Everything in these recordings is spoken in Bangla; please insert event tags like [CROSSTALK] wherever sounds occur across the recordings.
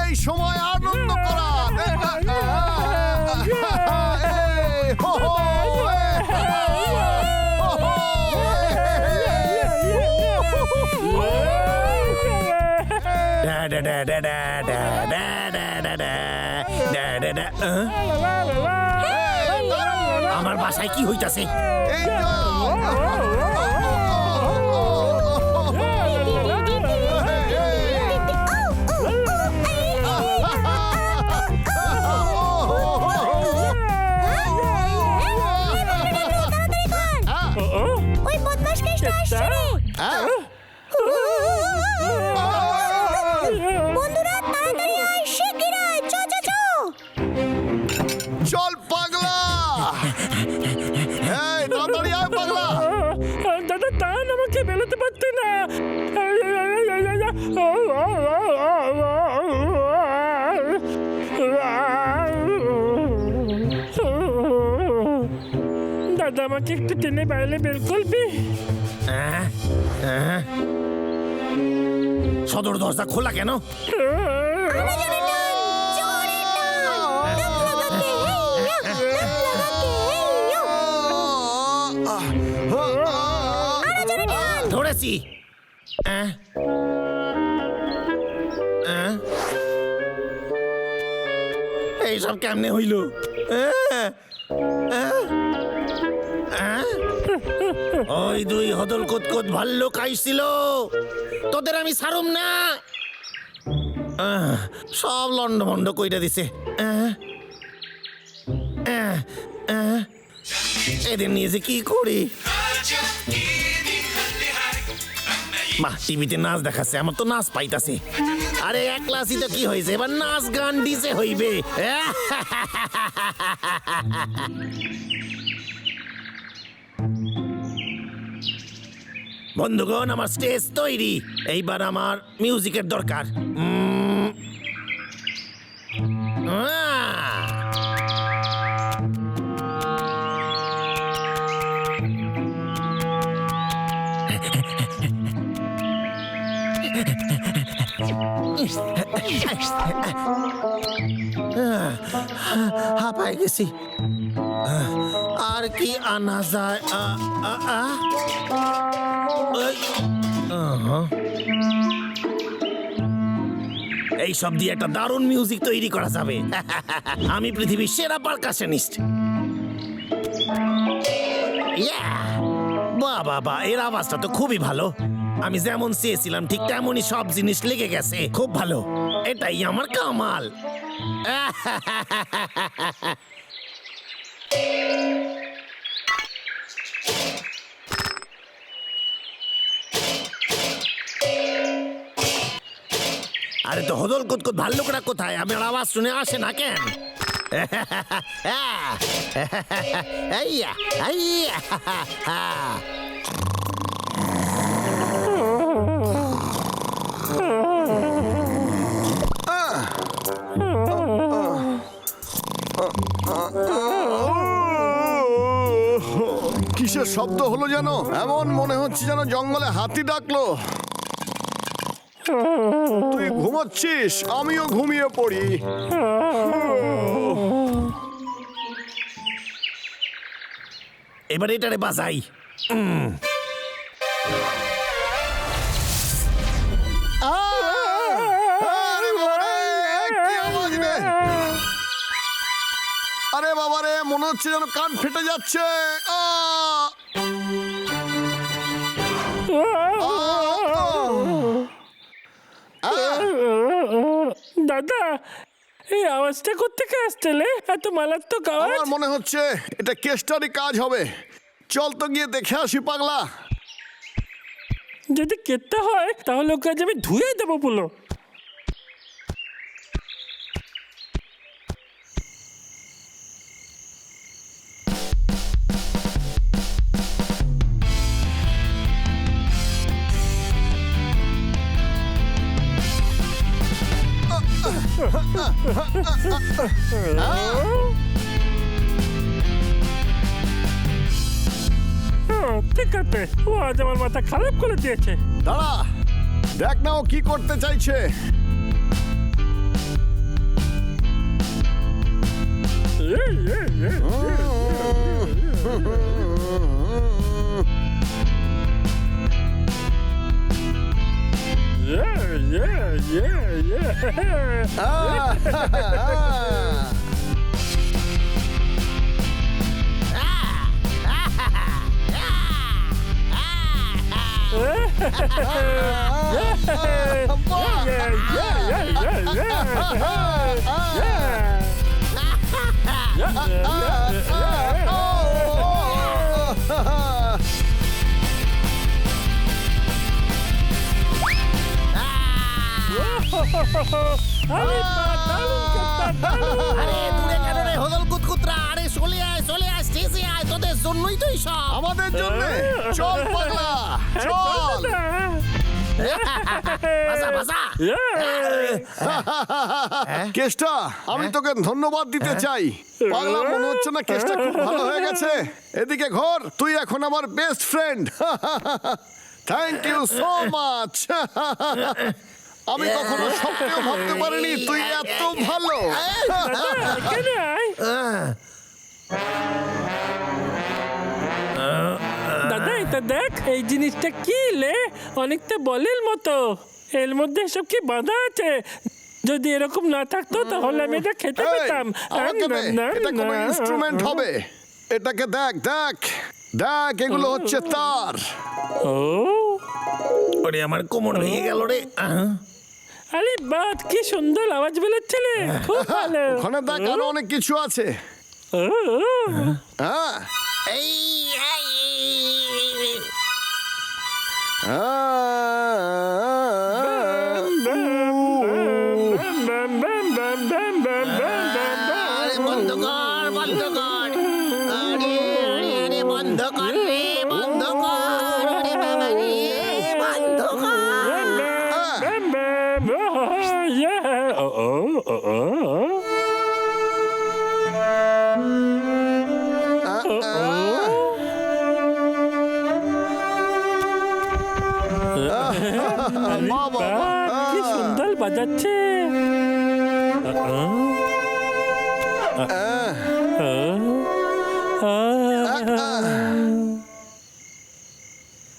এই সময় আনন্দ করা? আমার বাসায় কি হইতাছে। দাদ আমাকে একটু টেনে বাইরে বের করবি সদর দরজা খোলা কেন ধরেছি হ্যাঁ হ্যাঁ এইসব কেমনে হইল হ্যাঁ হ্যাঁ ওই দুই হদল কোত ভাল্লুক আইছিল। তোদের আমি সারুম না। সব লন্ড ভন্ড কইরা দিছে? এদের নিয়ে যে কি করি? বাহ, টিভিতে নাচ দেখাচ্ছে, আমার তো নাচ পাইতাছে। আরে এক ক্লাসই তো কি হয়েছে? এবার নাচ গান ডিজে হইবে। [LAUGHS] বন্ধুগণ আমার স্টেজ তৈরি এইবার আমার মিউজিকের দরকার! হাঁপাই গেছি আর কি আনা যায় আ, আ। এই সব দিয়ে একটা দারুণ মিউজিক তৈরি করা যাবে। [LAUGHS] আমি পৃথিবীর সেরা পারকাশনিস্ট। বাহ বাহ এর আওয়াজটা তো খুবই ভালো। আমি যেমন চেয়েছিলাম, ঠিক তেমনই সব জিনিস লেগে গেছে। খুব ভালো। এটাই আমার কামাল। [LAUGHS] আরে তো হদল কুতকুত ভাল্লুকরা কোথায়? আমার আওয়াজ শুনে আসে না কেন? [LAUGHS] [LAUGHS] কিসের শব্দ হলো যেন? এমন মনে হচ্ছে যেন জঙ্গলে হাতি ডাকলো। তুই ঘুমাচ্ছিস আমিও ঘুমিয়ে পড়ি এবার এটারে বাজাই আরে বাবারে, রে? মনে হচ্ছে যেন কান ফেটে যাচ্ছে! আ! দাদা এই আওয়াজটা কোথেকে আসছিলে এত মারাত্মক আওয়াজ? আমার মনে হচ্ছে এটা কেস্টারি কাজ হবে। চল তো গিয়ে দেখে আসি পাগলা। যদি কেটে হয় তাহলে ওকে আজ আমি ধুয়ে দেবো পুলো। খারাপ করে দিয়েছে দাঁড়া দেখ না ও কি করতে চাইছে Yeah! Yeah, yeah, yeah. [LAUGHS] আহ! Yeah, yeah, yeah, yeah, yeah. [LAUGHS] Yeah. আরে বা, দারুণ কথা, দারুণ। আরে দূরে কেন রে? হদল কুতকুতরা। আরে চলে আয় চলে আয় স্টেজে আয়। তোদের জন্যই তো সব আমাদের জন্য? চল পাগলা চল। বাজা বাজা। কেষ্টা আমি তোকে ধন্যবাদ দিতে চাই। পাগলা মনে হচ্ছে না কেষ্টা খুব ভালো হয়ে গেছে। এদিকে ঘর তুই এখন আমার best friend thank you so much আমি কখনো স্বপ্নেও ভাবতে পারিনি তুই এত ভালো। [LAUGHS] দাদা, এটা দেখ এই জিনিসটা কি লে? অনেকটা বলের মতো। এর মধ্যে সব কি বাঁধা আছে? যদি এরকম না থাকতো তাহলে আমি এটা খেতে পেতাম। এটা কোনো ইনস্ট্রুমেন্ট হবে। এটাকে দেখ দেখ দেখ এগুলো হচ্ছে তার। ও। ওরে আমার কোমর ভেঙে গেল রে। আহ। আরে বাদ কি সুন্দর আওয়াজ বেরোচ্ছিলে খুব ভালো ওখানে দেখ আরও অনেক কিছু আছে হ্যাঁ এই বন্ধ কর বন্ধ কর আরে আরে বন্ধ কর কি সুন্দর বাজাচ্ছে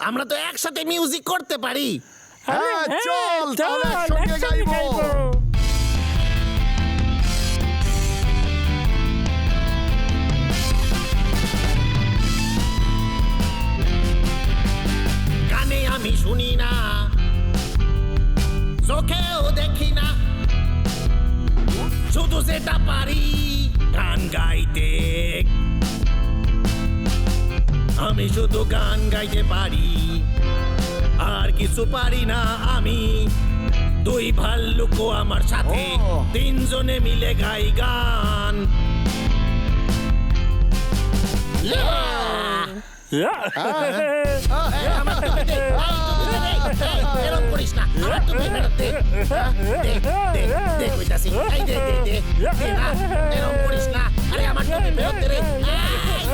আমরা তো একসাথে মিউজিক করতে পারি হ্যাঁ, চল, তাহলে সঙ্গে গাইবো। আমি শুধু গান গাইতে পারি। আর কিছু পারি না আমি। দুই ভাল্লুকো আমার সাথে তিনজনে মিলে গাই গান। [LAUGHS] Yeah.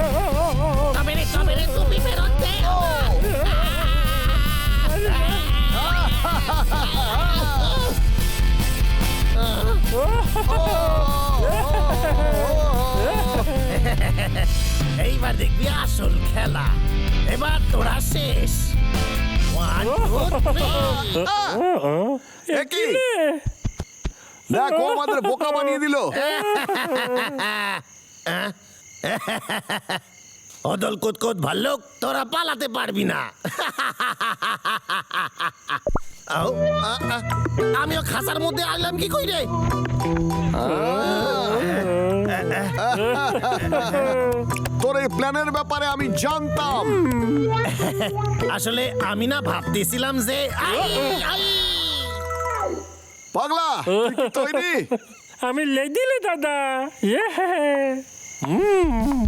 এই, এইবার দেখবি আসল খেলা। এবার তোরা শেষ। One, two, three. এ কি? দেখ ও আমাদের বোকা বানিয়ে দিল। [LAUGHS] অদল কুতকুত ভাল্লুক তোরা পালাতে পারবি না। আও, আ, আ, আমিও খাঁচার মধ্যে আইলাম কি কই রে? [LAUGHS] [LAUGHS] তোর এই প্ল্যানের ব্যাপারে আমি জানতাম। [LAUGHS] আসলে আমি না ভাবতেছিলাম যে আই, আই। পাগলা তুই কি তৈরি? [LAUGHS] আমি লেদিলে দাদা। ইয়ে। হুম।